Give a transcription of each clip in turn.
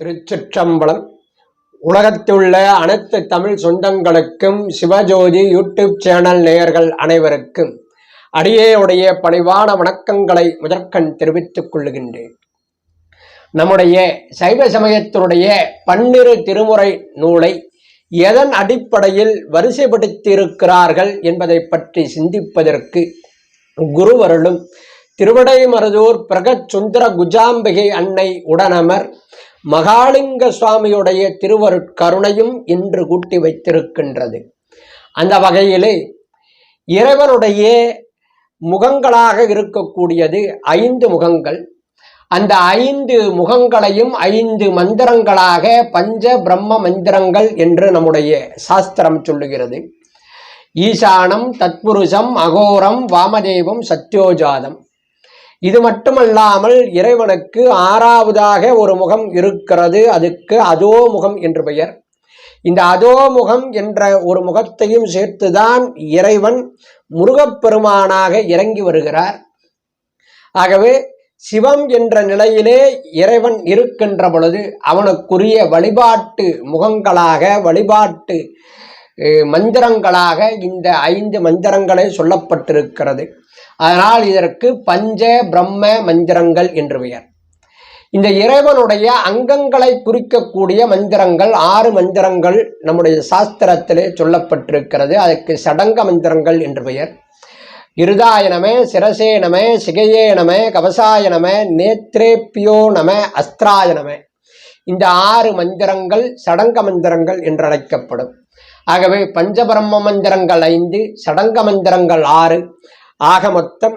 திருச்சிற்றம்பலம். உலகத்துள்ள அனைத்து தமிழ் சொந்தங்களுக்கும் Sivajothi YouTube channel நேயர்கள் அனைவருக்கும் அடியேயுடைய பணிவான வணக்கங்களை முதற்கண் தெரிவித்துக் கொள்ளுகின்றேன் நம்முடைய சைவ சமயத்தினுடைய பன்னிரு திருமுறை நூலை எதன் அடிப்படையில் வரிசைப்படுத்தியிருக்கிறார்கள் என்பதை பற்றி சிந்திப்பதற்கு குருவருளும் திருவடைமருதூர் பிரகச் சுந்தர குஜாம்பிகை அன்னை உடனமர் மகாலிங்க சுவாமியுடைய திருவருட்கருணையும் இன்று கூட்டி வைத்திருக்கின்றது. அந்த வகையிலே இறைவனுடைய முகங்களாக இருக்கக்கூடியது ஐந்து முகங்கள். அந்த ஐந்து முகங்களையும் ஐந்து மந்திரங்களாக பஞ்ச பிரம்ம மந்திரங்கள் என்று நம்முடைய சாஸ்திரம் சொல்லுகிறது. ஈசானம் தத்புருஷம் அகோரம் வாமதேவம் சத்யோஜாதம். இது மட்டுமல்லாமல் இறைவனுக்கு ஆறாவதாக ஒரு முகம் இருக்கிறது. அதுக்கு அதோ முகம் என்று பெயர். இந்த அதோ முகம் என்ற ஒரு முகத்தையும் சேர்த்துதான் இறைவன் முருகப்பெருமானாக இறங்கி வருகிறார். ஆகவே சிவம் என்ற நிலையிலே இறைவன் இருக்கின்ற பொழுது அவனுக்குரிய வழிபாட்டு முகங்களாக வழிபாட்டு மந்திரங்களாக இந்த ஐந்து மந்திரங்களை சொல்லப்பட்டிருக்கிறது. அதனால் இதற்கு பஞ்ச பிரம்ம மந்திரங்கள் என்று பெயர். இந்த இறைவனுடைய அங்கங்களை குறிக்கக்கூடிய மந்திரங்கள் ஆறு மந்திரங்கள் நம்முடைய சாஸ்திரத்திலே சொல்லப்பட்டிருக்கிறது. அதற்கு சடங்க மந்திரங்கள் என்று பெயர். இருதாய நம சிரசே நம சிகையே நம கவசாய நம நேத்ரேப்பியோ நம அஸ்திராய நம இந்த ஆறு மந்திரங்கள் சடங்க மந்திரங்கள் என்றழைக்கப்படும். ஆகவே பஞ்சபிரம்ம மந்திரங்கள் ஐந்து சடங்க மந்திரங்கள் ஆறு. ஆக மொத்தம்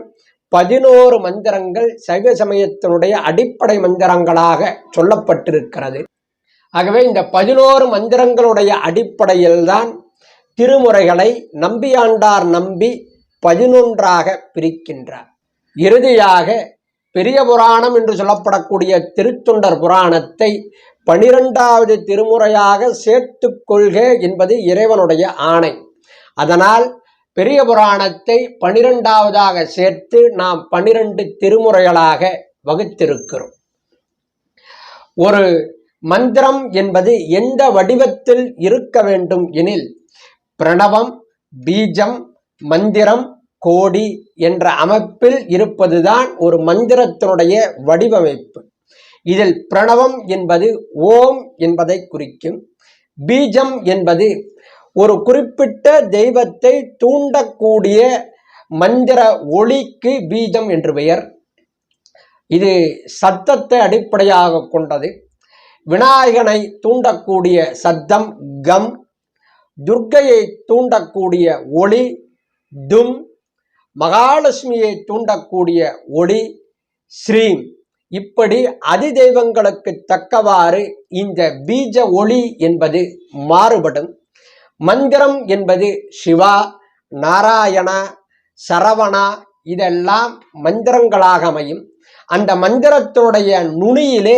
பதினோரு மந்திரங்கள் சைவ சமயத்தினுடைய அடிப்படை மந்திரங்களாக சொல்லப்பட்டிருக்கிறது. ஆகவே இந்த பதினோரு மந்திரங்களுடைய அடிப்படையில்தான் திருமுறைகளை நம்பியாண்டார் நம்பி பதினொன்றாக பிரிக்கின்றார். இறுதியாக பெரிய புராணம் என்று சொல்லப்படக்கூடிய திருத்தொண்டர் புராணத்தை பனிரெண்டாவது திருமுறையாக சேர்த்து கொள்க என்பது இறைவனுடைய ஆணை. அதனால் பெரிய புராணத்தை பனிரெண்டாவதாக சேர்த்து நாம் பனிரெண்டு திருமுறைகளாக வகுத்திருக்கிறோம். ஒரு மந்திரம் என்பது எந்த வடிவத்தில் இருக்க வேண்டும் எனில் பிரணவம் பீஜம் மந்திரம் கோடி என்ற அமைப்பில் இருப்பதுதான் ஒரு மந்திரத்தினுடைய வடிவமைப்பு. இதில் பிரணவம் என்பது ஓம் என்பதை குறிக்கும் பீஜம் என்பது ஒரு குறிப்பிட்ட தெய்வத்தை தூண்டக்கூடிய மந்திர ஒளிக்கு பீஜம் என்று பெயர். இது சத்தத்தை அடிப்படையாக கொண்டது. விநாயகனை தூண்டக்கூடிய சத்தம் கம் துர்க்கையை தூண்டக்கூடிய ஒளி தும் மகாலட்சுமியை தூண்டக்கூடிய ஒளி ஸ்ரீம். இப்படி அதிதெய்வங்களுக்கு தக்கவாறு இந்த பீஜ ஒளி என்பது மாறுபடும். மந்திரம் என்பது சிவா நாராயணா சரவணா இதெல்லாம் மந்திரங்களாக அமையும். அந்த மந்திரத்தோடைய நுனியிலே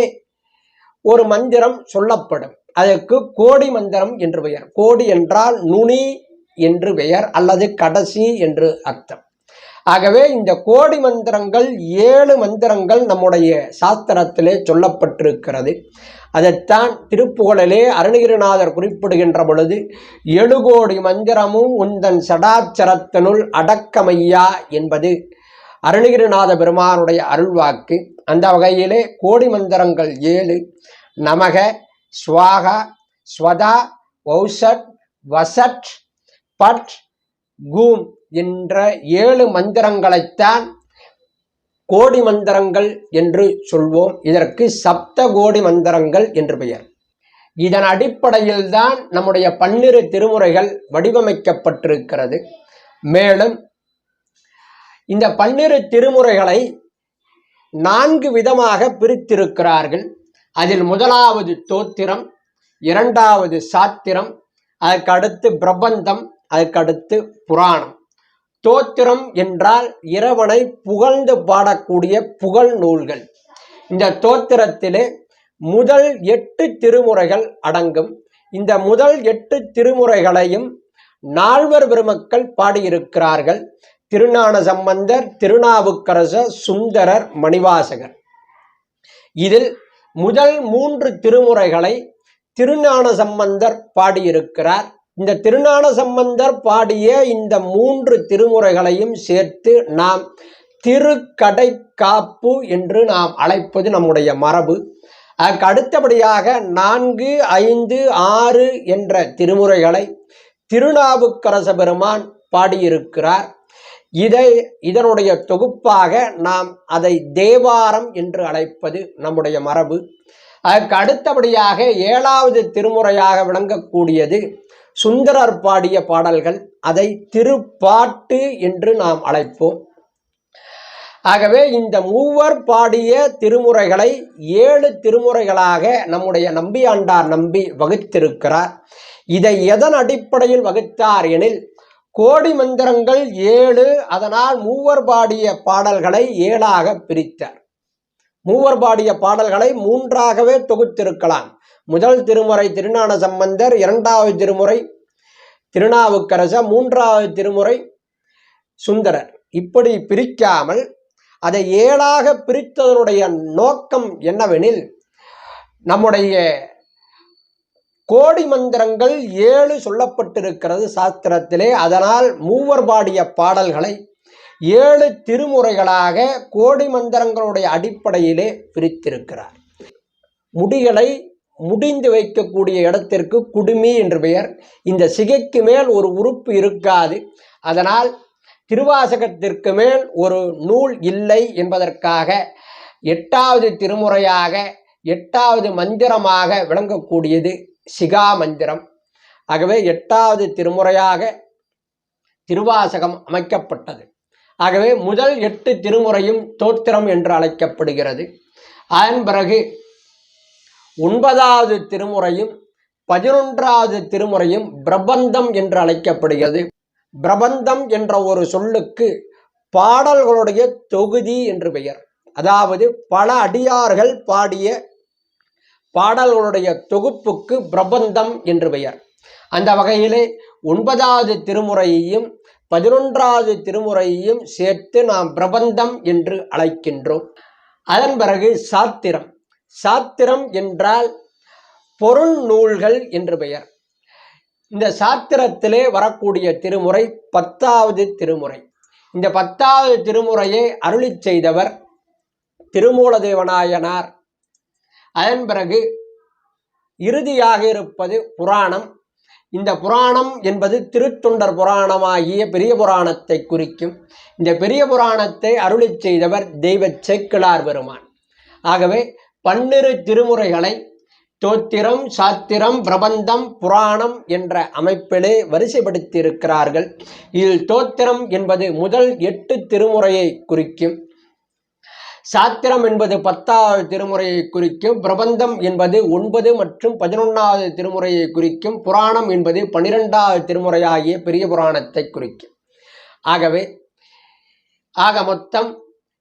ஒரு மந்திரம் சொல்லப்படும். அதற்கு கோடி மந்திரம் என்று பெயர். கோடி என்றால் நுனி என்று பெயர் அல்லது கடைசி என்று அர்த்தம். ஆகவே இந்த கோடி மந்திரங்கள் ஏழு மந்திரங்கள் நம்முடைய சாஸ்திரத்திலே சொல்லப்பட்டிருக்கிறது. அதைத்தான் திருப்புகழிலே அருணகிரிநாதர் குறிப்பிடுகின்ற பொழுது எழுகோடி மந்திரமும் உந்தன் சடாச்சரத்தினுள் அடக்கமையா என்பது அருணகிரிநாத பெருமானுடைய அருள்வாக்கு. அந்த வகையிலே கோடி மந்திரங்கள் ஏழு நமக ஸ்வாகா ஸ்வதா வௌசட் வசட் பட் கூம் என்ற ஏழு மந்திரங்களைத்தான் கோடி மந்திரங்கள் என்று சொல்வோம். இதற்கு சப்த கோடி மந்திரங்கள் என்று பெயர். இதன் அடிப்படையில் தான் நம்முடைய பன்னிரு திருமுறைகள் வடிவமைக்கப்பட்டிருக்கிறது. மேலும் இந்த பன்னிரு திருமுறைகளை நான்கு விதமாக பிரித்திருக்கிறார்கள். அதில் முதலாவது தோத்திரம் இரண்டாவது சாத்திரம் அதற்கு அடுத்து பிரபந்தம் அதற்கடுத்து புராணம். தோத்திரம் என்றால் இறைவனை புகழ்ந்து பாடக்கூடிய புகழ் நூல்கள். இந்த தோத்திரத்திலே முதல் எட்டு திருமுறைகள் அடங்கும். இந்த முதல் எட்டு திருமுறைகளையும் நால்வர் பெருமக்கள் பாடியிருக்கிறார்கள். திருஞான சம்பந்தர் திருநாவுக்கரசர் சுந்தரர் மணிவாசகர். இதில் முதல் மூன்று திருமுறைகளை திருஞான சம்பந்தர் பாடியிருக்கிறார். இந்த திருநான சம்பந்தர் பாடிய இந்த மூன்று திருமுறைகளையும் சேர்த்து நாம் திருக்கடை காப்பு என்று நாம் அழைப்பது நம்முடைய மரபு. அதற்கு அடுத்தபடியாக நான்கு ஐந்து ஆறு என்ற திருமுறைகளை திருநாவுக்கரச பெருமான் பாடியிருக்கிறார். இதை இதனுடைய தொகுப்பாக நாம் அதை தேவாரம் என்று அழைப்பது நம்முடைய மரபு. அதற்கு அடுத்தபடியாக ஏழாவது திருமுறையாக விளங்கக்கூடியது சுந்தரர் பாடிய பாடல்கள் அதை திருப்பாட்டு என்று நாம் அழைப்போம். ஆகவே இந்த மூவர் பாடிய திருமுறைகளை ஏழு திருமுறைகளாக நம்முடைய நம்பியாண்டார் நம்பி வகுத்திருக்கிறார். இதை எதன் அடிப்படையில் வகுத்தார் எனில் கோடி மந்திரங்கள் ஏழு அதனால் மூவர் பாடிய பாடல்களை ஏழாக பிரித்தார். மூவர் பாடிய பாடல்களை மூன்றாகவே தொகுத்திருக்கலாம். முதல் திருமுறை திருஞான சம்பந்தர் இரண்டாவது திருமுறை திருநாவுக்கரச மூன்றாவது திருமுறை சுந்தரர். இப்படி பிரிக்காமல் அதை ஏழாக பிரித்ததனுடைய நோக்கம் என்னவெனில் நம்முடைய கோடி மந்திரங்கள் ஏழு சொல்லப்பட்டிருக்கிறது சாஸ்திரத்திலே. அதனால் மூவர் பாடிய பாடல்களை ஏழு திருமுறைகளாக கோடி மந்திரங்களுடைய அடிப்படையிலே பிரித்திருக்கிறார். முடிகளை முடிந்து வைக்கக்கூடிய இடத்திற்கு குடுமி என்று பெயர். இந்த சிகைக்கு மேல் ஒரு உறுப்பு இருக்காது. அதனால் திருவாசகத்திற்கு மேல் ஒரு நூல் இல்லை என்பதற்காக எட்டாவது திருமுறையாக எட்டாவது மந்திரமாக விளங்கக்கூடியது சிகா மந்திரம். ஆகவே எட்டாவது திருமுறையாக திருவாசகம் அமைக்கப்பட்டது. ஆகவே முதல் எட்டு திருமுறையும் தோத்திரம் என்று அழைக்கப்படுகிறது. அதன் பிறகு ஒன்பதாவது திருமுறையும் பதினொன்றாவது திருமுறையும் பிரபந்தம் என்று அழைக்கப்படுகிறது. பிரபந்தம் என்ற ஒரு சொல்லுக்கு பாடல்களுடைய தொகுதி என்று பெயர். அதாவது பல அடியார்கள் பாடிய பாடல்களுடைய தொகுப்புக்கு பிரபந்தம் என்று பெயர். அந்த வகையிலே ஒன்பதாவது திருமுறையையும் பதினொன்றாவது திருமுறையையும் சேர்த்து நாம் பிரபந்தம் என்று அழைக்கின்றோம். அதன் பிறகு சாத்திரம். சாத்திரம் என்றால் பொருள் நூல்கள் என்று பெயர். இந்த சாத்திரத்திலே வரக்கூடிய திருமுறை பத்தாவது திருமுறை. இந்த பத்தாவது திருமுறையை அருளி செய்தவர் திருமூலதேவநாயனார். அதன் பிறகு இறுதியாக இருப்பது புராணம். இந்த புராணம் என்பது திருத்தொண்டர் புராணமாகிய பெரிய புராணத்தை குறிக்கும். இந்த பெரிய புராணத்தை அருளி செய்தவர் தெய்வ சேக்கிழார் பெருமான். ஆகவே பன்னிரு திருமுறைகளை தோத்திரம் சாத்திரம் பிரபந்தம் புராணம் என்ற அமைப்பிலே வரிசைப்படுத்தியிருக்கிறார்கள். இதில் தோத்திரம் என்பது முதல் எட்டு திருமுறையை குறிக்கும். சாத்திரம் என்பது பத்தாவது திருமுறையை குறிக்கும். பிரபந்தம் என்பது ஒன்பது மற்றும் பதினொன்றாவது திருமுறையை குறிக்கும். புராணம் என்பது பனிரெண்டாவது திருமுறையாகிய பெரிய புராணத்தை குறிக்கும். ஆகவே ஆக மொத்தம்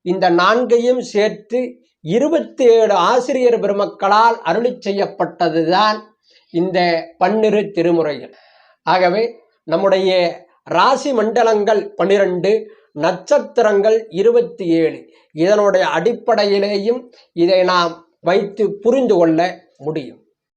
இந்த நான்கையும் சேர்த்து இருபத்தி ஏழு ஆசிரியர் பெருமக்களால் அருளி செய்யப்பட்டதுதான் இந்த பன்னிரு திருமுறைகள். ஆகவே நம்முடைய ராசி மண்டலங்கள் பன்னிரண்டு நட்சத்திரங்கள் இருபத்தி ஏழு இதனுடைய அடிப்படையிலேயும் இதை நாம் வைத்து புரிந்து கொள்ள முடியும்.